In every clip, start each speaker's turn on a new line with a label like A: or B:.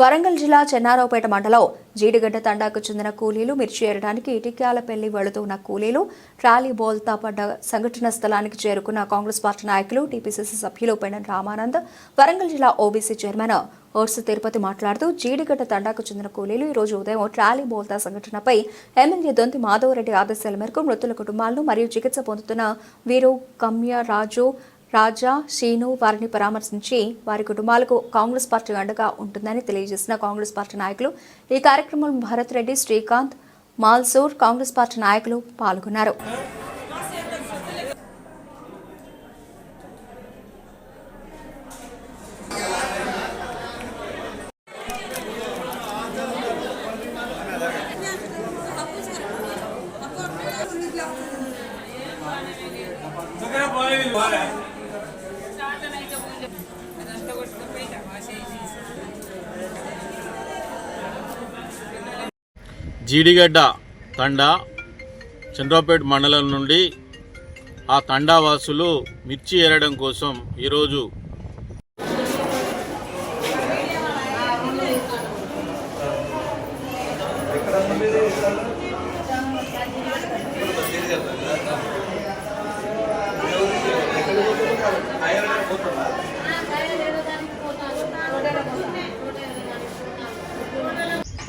A: వరంగల్ జిల్లా చెన్నారావుపేట మండలం జీడిగడ్డ తండాకు చెందిన కూలీలు మిర్చి ఏరడానికి ఇటిక్యాలపల్లి వెళుతున్న కూలీలు ట్రాలీ బోల్తా పడ్డ సంఘటన స్థలానికి చేరుకున్న కాంగ్రెస్ పార్టీ నాయకులు టీపీసీసీ సభ్యులు పెండన్ రామానంద్ వరంగల్ జిల్లా ఓబీసీ చైర్మన్ ఓర్స తిరుపతి మాట్లాడుతూ జీడిగడ్డ తండాకు చెందిన కూలీలు ఈ రోజు ఉదయం ట్రాలీ బోల్తా సంఘటనపై ఎమ్మెల్యే దొంతి మాధవరెడ్డి ఆదేశాల మేరకు మృతుల కుటుంబాలను మరియు చికిత్స పొందుతున్న వీరు కమ్య రాజు రాజా శీను వారిని పరామర్శించి వారి కుటుంబాలకు కాంగ్రెస్ పార్టీ అండగా ఉంటుందని తెలియజేసిన కాంగ్రెస్ పార్టీ నాయకులు ఈ కార్యక్రమంలో భరత్ రెడ్డి శ్రీకాంత్ మాల్సూర్ కాంగ్రెస్ పార్టీ నాయకులు పాల్గొన్నారు.
B: జీడిగడ్డ తండా చంద్రపేట మండలం నుండి ఆ తండా వాసులు మిర్చి ఏరడం కోసం ఈరోజు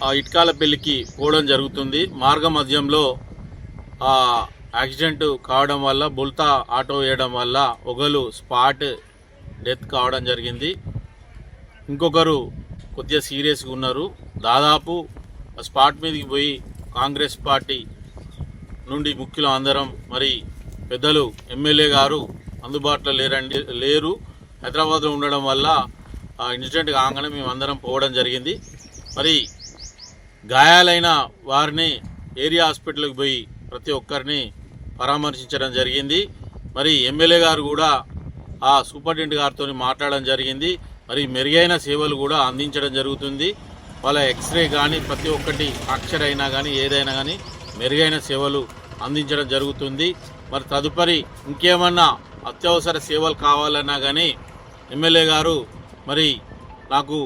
B: ఆ ఇటుకాల పెళ్ళికి పోవడం జరుగుతుంది. మార్గ మధ్యంలో ఆ యాక్సిడెంట్ కావడం వల్ల బుల్తా ఆటో వేయడం వల్ల ఒకరు స్పాట్ డెత్ కావడం జరిగింది. ఇంకొకరు కొద్దిగా సీరియస్గా ఉన్నారు. దాదాపు ఆ స్పాట్ మీదకి పోయి కాంగ్రెస్ పార్టీ నుండి ముఖ్యులు అందరం మరి పెద్దలు ఎమ్మెల్యే గారు అందుబాటులో లేరండి లేరు. హైదరాబాద్లో ఉండడం వల్ల ఆ ఇన్సిడెంట్ కాగానే మేము అందరం పోవడం జరిగింది. మరి గాయాలైన వారిని ఏరియా హాస్పిటల్కి పోయి ప్రతి ఒక్కరిని పరామర్శించడం జరిగింది. మరి ఎమ్మెల్యే గారు కూడా ఆ సూపరింటెండెంట్ గారితో మాట్లాడడం జరిగింది. మరి మెరుగైన సేవలు కూడా అందించడం జరుగుతుంది. వాళ్ళ ఎక్స్రే కానీ ప్రతి ఒక్కటి ఫ్రాక్చర్ అయినా కానీ ఏదైనా కానీ మెరుగైన సేవలు అందించడం జరుగుతుంది. మరి తదుపరి ఇంకేమన్నా అత్యవసర సేవలు కావాలన్నా కానీ ఎమ్మెల్యే గారు మరి నాకు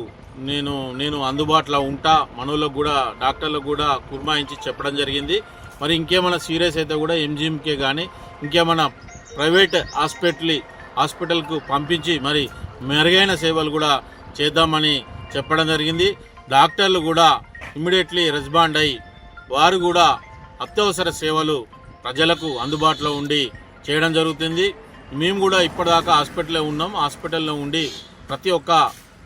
B: నేను నేను అందుబాటులో ఉంటా మనోళ్ళకు కూడా డాక్టర్లకు కూడా కుర్మాయించి చెప్పడం జరిగింది. మరి ఇంకేమైనా సీరియస్ అయితే కూడా ఎంజిఎంకే కానీ ఇంకేమైనా ప్రైవేట్ హాస్పిటల్ హాస్పిటల్కు పంపించి మరి మెరుగైన సేవలు కూడా చేద్దామని చెప్పడం జరిగింది. డాక్టర్లు కూడా ఇమ్మీడియట్లీ రెస్పాండ్ అయ్యి వారు కూడా అత్యవసర సేవలు ప్రజలకు అందుబాటులో ఉండి చేయడం జరుగుతుంది. మేము కూడా ఇప్పటిదాకా హాస్పిటల్లో ఉన్నాం. హాస్పిటల్లో ఉండి ప్రతి ఒక్క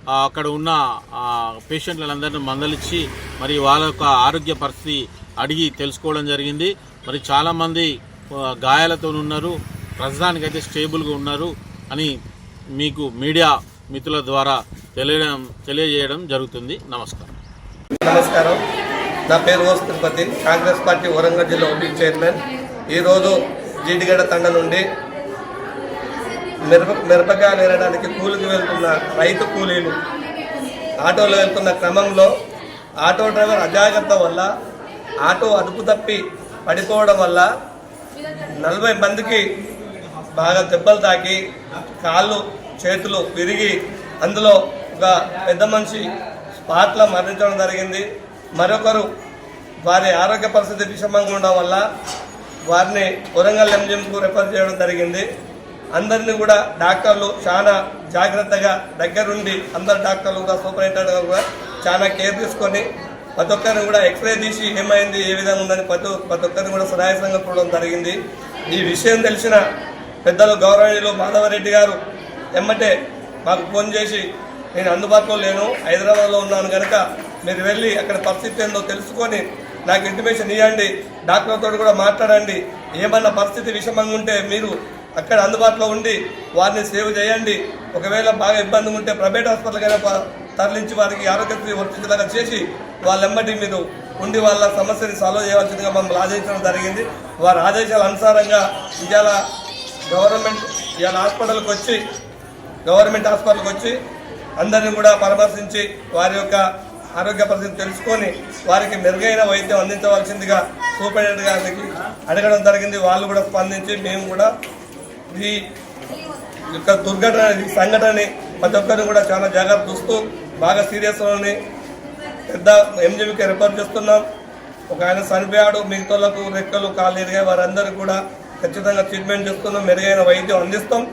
B: అక్కడ ఉన్న పేషెంట్లందరినీ మందలిచ్చి మరి వాళ్ళ యొక్క ఆరోగ్య పరిస్థితి అడిగి తెలుసుకోవడం జరిగింది. మరి చాలామంది గాయాలతో ఉన్నారు. ప్రస్తుతానికైతే స్టేబుల్గా ఉన్నారు అని మీకు మీడియా మిత్రుల ద్వారా తెలియడం తెలియజేయడం జరుగుతుంది. నమస్కారం.
C: నమస్కారం. నా పేరు ఓస్ తిరుపతి. కాంగ్రెస్ పార్టీ వరంగల్ జిల్లా ఓపీ చైర్మన్. ఈరోజు జీడిగడ్డ తండ నుండి మిరప మిరపకాయలు నేరడానికి కూలికి వెళ్తున్న రైతు కూలీలు ఆటోలో వెళ్తున్న క్రమంలో ఆటో డ్రైవర్ అజాగ్రత్త వల్ల ఆటో అదుపు తప్పి పడిపోవడం వల్ల నలభై మందికి బాగా దెబ్బలు తాకి కాళ్ళు చేతులు విరిగి అందులో ఒక పెద్ద మనిషి స్పాట్లో మరణించడం జరిగింది. మరొకరు వారి ఆరోగ్య పరిస్థితి విషమంగా ఉండడం వల్ల వారిని వరంగల్ ఎంజిఎంకు రెఫర్ చేయడం జరిగింది. అందరినీ కూడా డాక్టర్లు చాలా జాగ్రత్తగా దగ్గరుండి అందరు డాక్టర్లు కూడా సూపరింటెండెంట్ కూడా చాలా కేర్ తీసుకొని ప్రతి ఒక్కరిని కూడా ఎక్స్రే తీసి ఏమైంది ఏ విధంగా ఉందని ప్రతి ప్రతి ఒక్కరిని కూడా సునాయాసంగా చూడడం జరిగింది. ఈ విషయం తెలిసిన పెద్దలు గౌరవనీయులు మాధవరెడ్డి గారు ఎమ్మటే మాకు ఫోన్ చేసి నేను అందుబాటులో లేను హైదరాబాద్లో ఉన్నాను కనుక మీరు వెళ్ళి అక్కడ పరిస్థితి ఏందో తెలుసుకొని నాకు ఇంటిమేషన్ ఇవ్వండి డాక్టర్తో కూడా మాట్లాడండి ఏమన్నా పరిస్థితి విషమంగా ఉంటే మీరు అక్కడ అందుబాటులో ఉండి వారిని సేవ్ చేయండి. ఒకవేళ బాగా ఇబ్బంది ఉంటే ప్రైవేట్ హాస్పిటల్కైనా ప- తరలించి వారికి ఆరోగ్యశ్రీ వర్తించేలాగా చేసి వాళ్ళెంబటి మీరు ఉండి వాళ్ళ సమస్యని సాల్వ్ చేయవలసిందిగా మమ్మల్ని ఆదేశించడం జరిగింది. వారి ఆదేశాల అనుసారంగా ఇవాళ గవర్నమెంట్ ఇవాళ హాస్పిటల్కి వచ్చి గవర్నమెంట్ హాస్పిటల్కి వచ్చి అందరిని కూడా పరామర్శించి వారి యొక్క ఆరోగ్య పరిస్థితి తెలుసుకొని వారికి మెరుగైన వైద్యం అందించవలసిందిగా సూపరింటెండెంట్ గారికి అడగడం జరిగింది. వాళ్ళు కూడా స్పందించి మేము కూడా ఈ యొక్క దుర్ఘటన ఈ సంఘటనని ప్రతి ఒక్కరిని కూడా చాలా జాగ్రత్త చూస్తూ బాగా సీరియస్ పెద్ద ఎంజీబీకి రిఫర్ చేస్తున్నాం. ఒక ఆయన చనిపోయాడు మిగతాలకు రెక్కలు కాలు ఎరిగాయి వారందరూ కూడా ఖచ్చితంగా ట్రీట్మెంట్ చేస్తున్నాం. మెరుగైన వైద్యం అందిస్తాం.